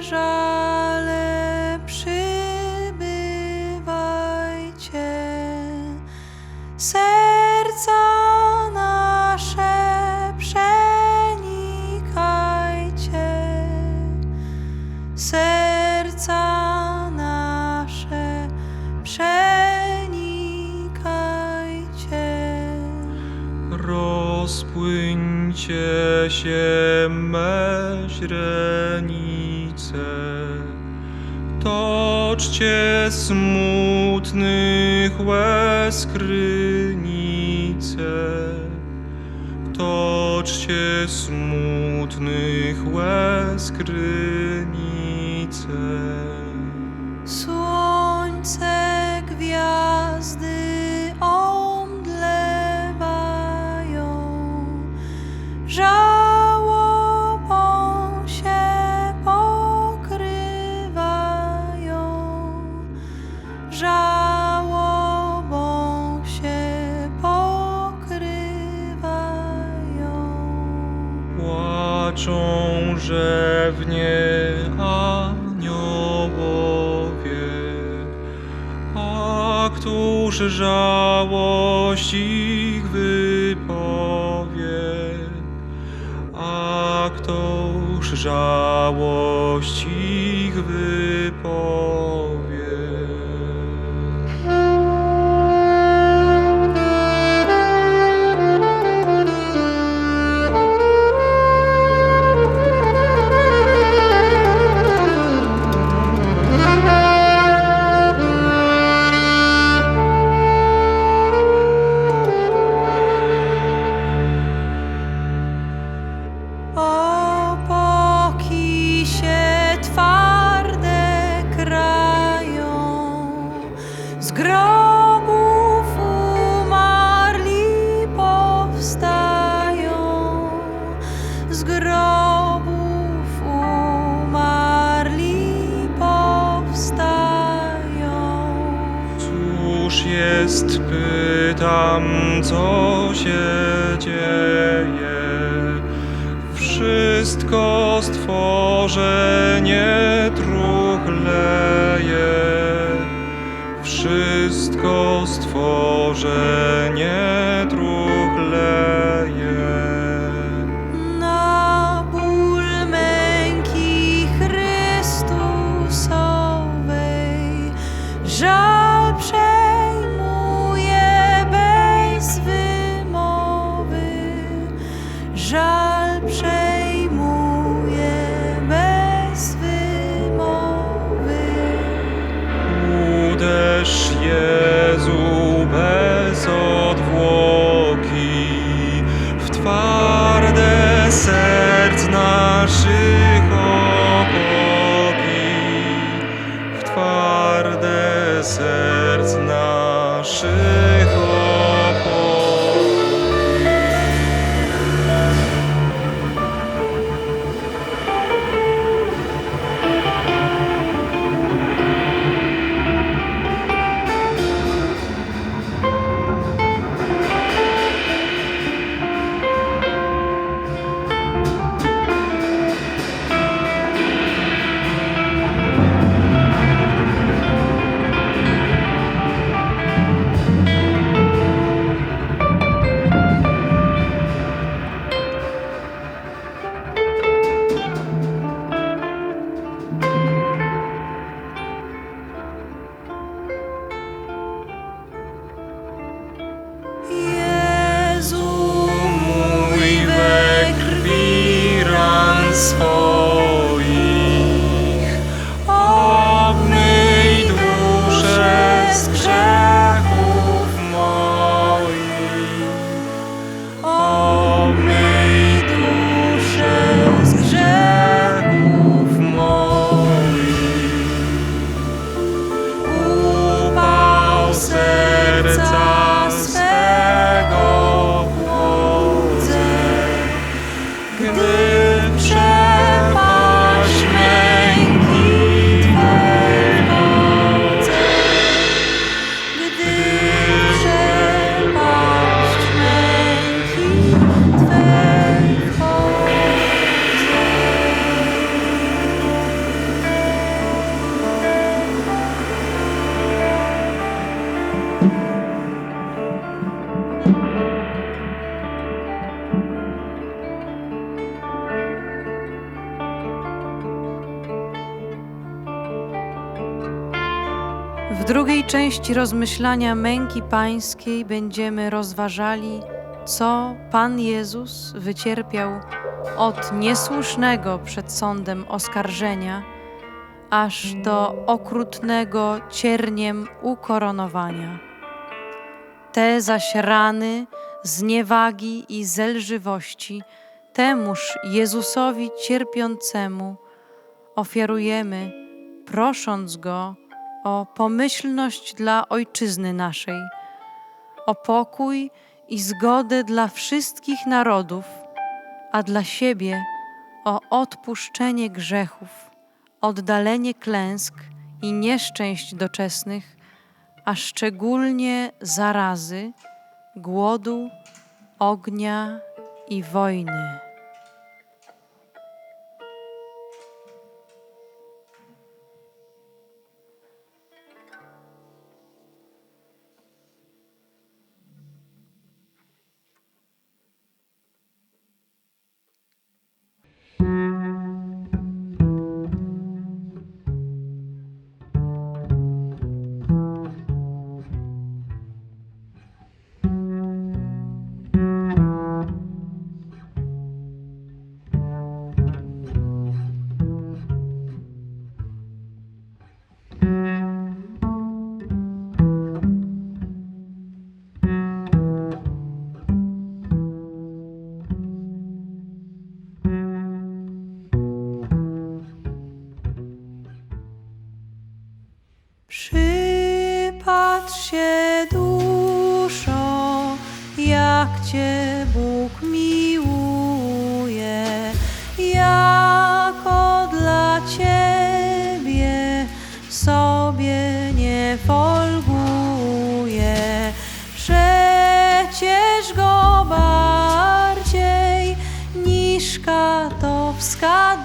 żale przybywajcie. Serca nasze przenikajcie. Serca nasze przenikajcie. Rozpłyńcie się me źrenice. Toczcie smutnych łez krynice. Toczcie smutnych łez krynice. dojrzałość ich wypowie, a któż żałość ich wypowie. drugiej części rozmyślania męki pańskiej będziemy rozważali, co Pan Jezus wycierpiał od niesłusznego przed sądem oskarżenia, aż do okrutnego cierniem ukoronowania. Te zaś rany, zniewagi i zelżywości temuż Jezusowi cierpiącemu ofiarujemy, prosząc Go, o pomyślność dla Ojczyzny naszej, o pokój i zgodę dla wszystkich narodów, a dla siebie o odpuszczenie grzechów, oddalenie klęsk i nieszczęść doczesnych, a szczególnie zarazy, głodu, ognia i wojny.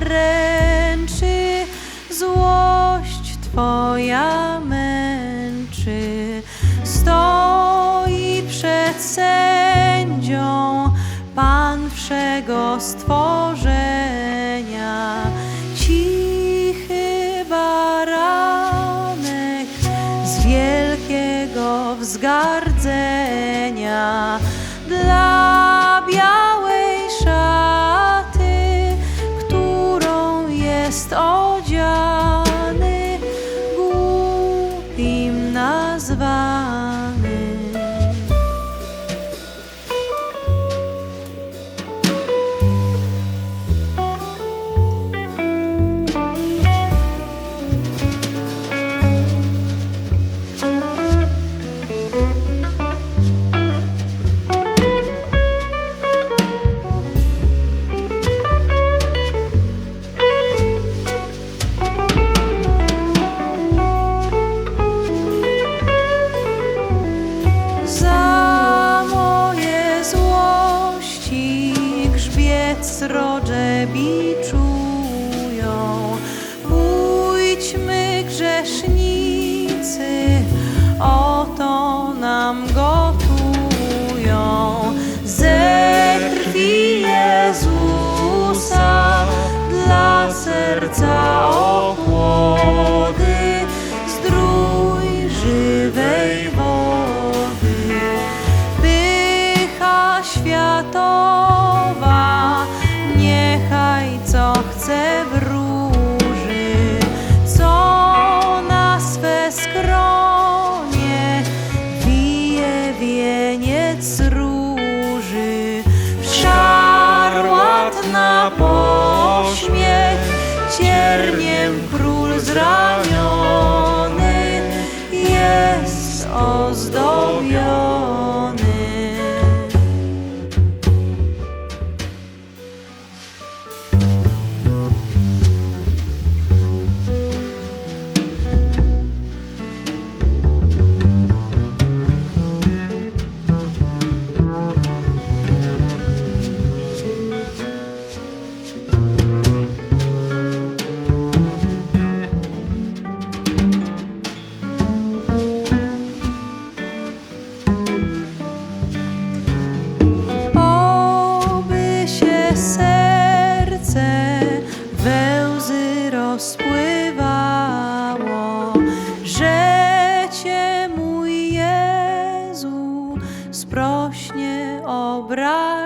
Dręczy, złość Twoja męczy. Stoi przed sędzią Pan wszego моїм. Oto nam gotują. Ze krwi Jezusa dla serca abraço.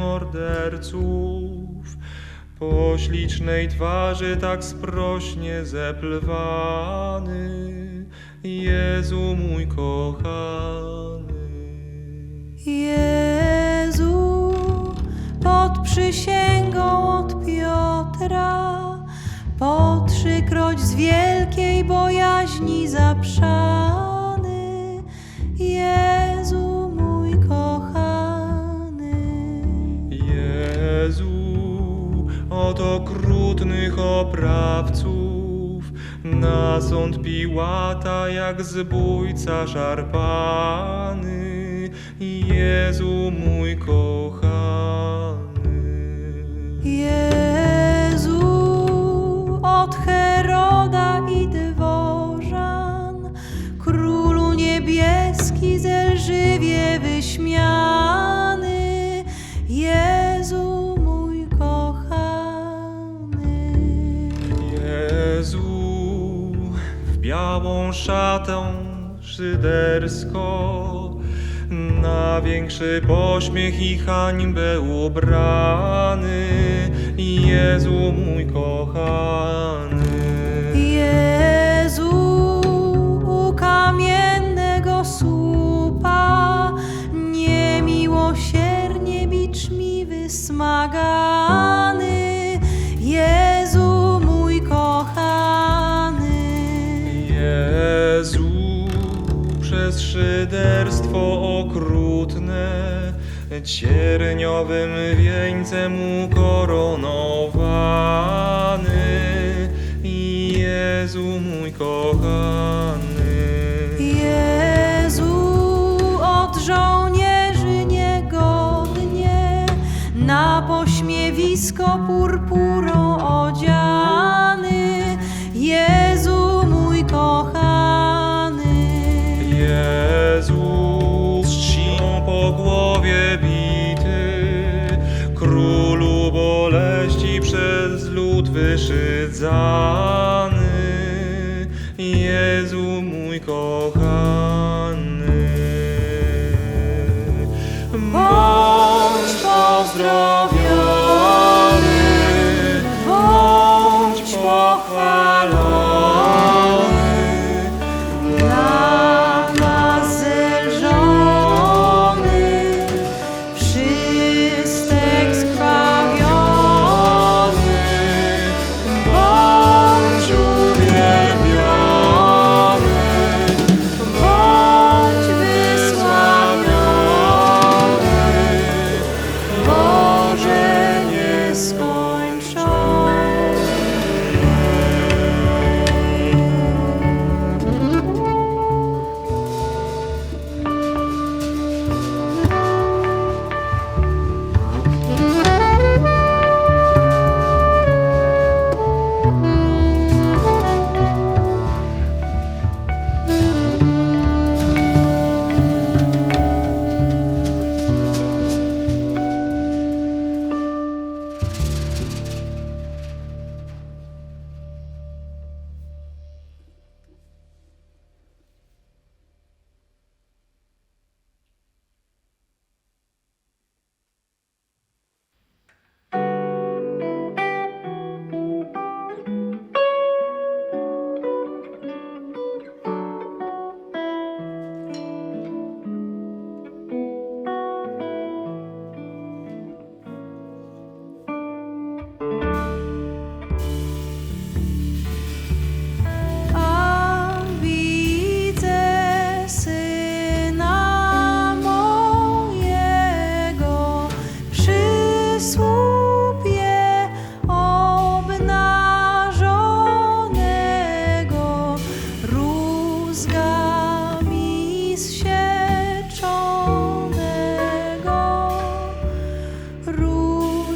Morderców, po ślicznej twarzy tak sprośnie zeplwany, Jezu mój kochany. Jezu, pod przysięgą od Piotra, po trzykroć z wielkiej bojaźni zaprzany. Jezu od okrutnych oprawców, na sąd Piłata jak zbójca szarpany, Jezu mój kochany. Szatę szyderską, na większy pośmiech i hańbę ubrany, Jezu mój kochany. Jezu, u kamiennego słupa, niemiłosiernie biczmi wysmagany. Cierniowym wieńcem ukoronowany. Jezu mój kochany. Jezu, od żołnierzy niegodnie, na pośmiewisko purpurą przez lud wyszydzany. Jezu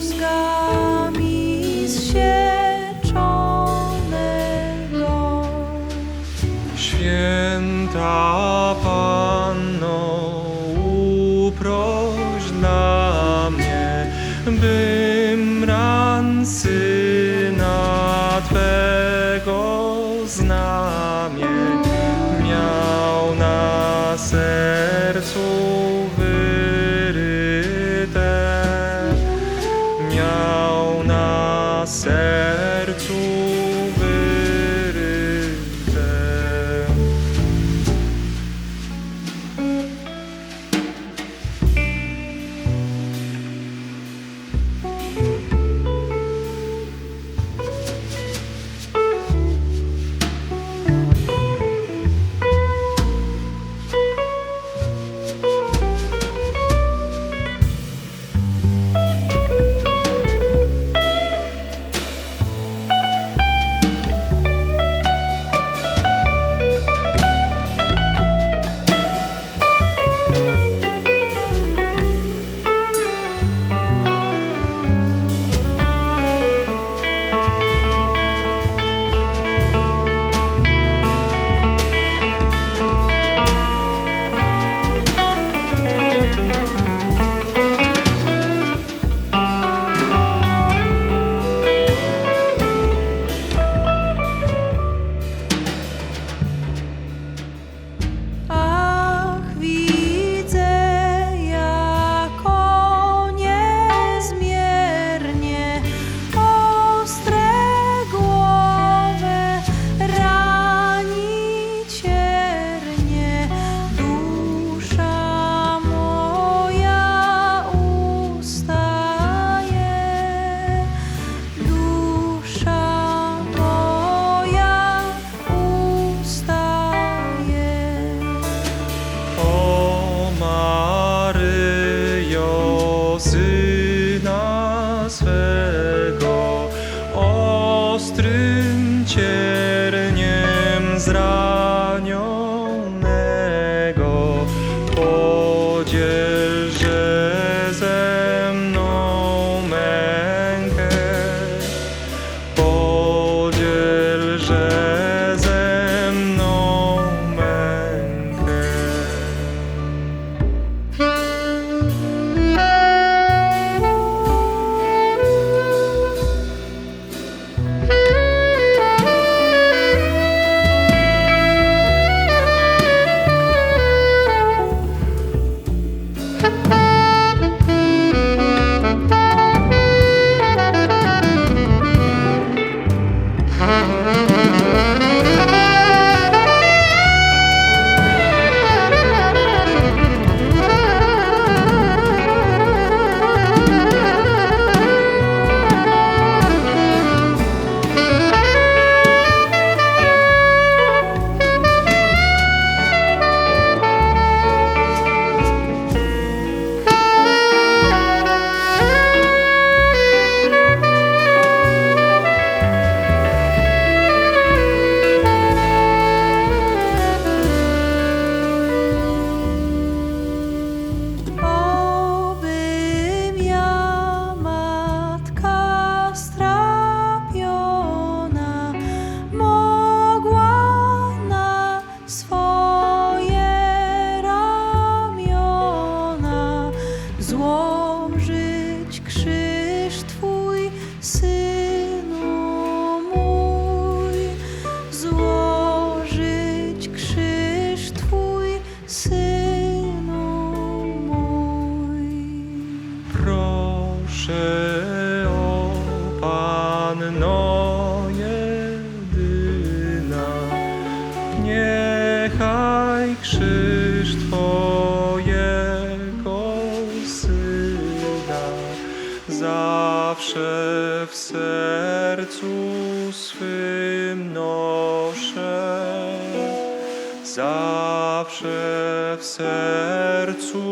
sky. see. Zawsze w sercu swym noszę. Zawsze w sercu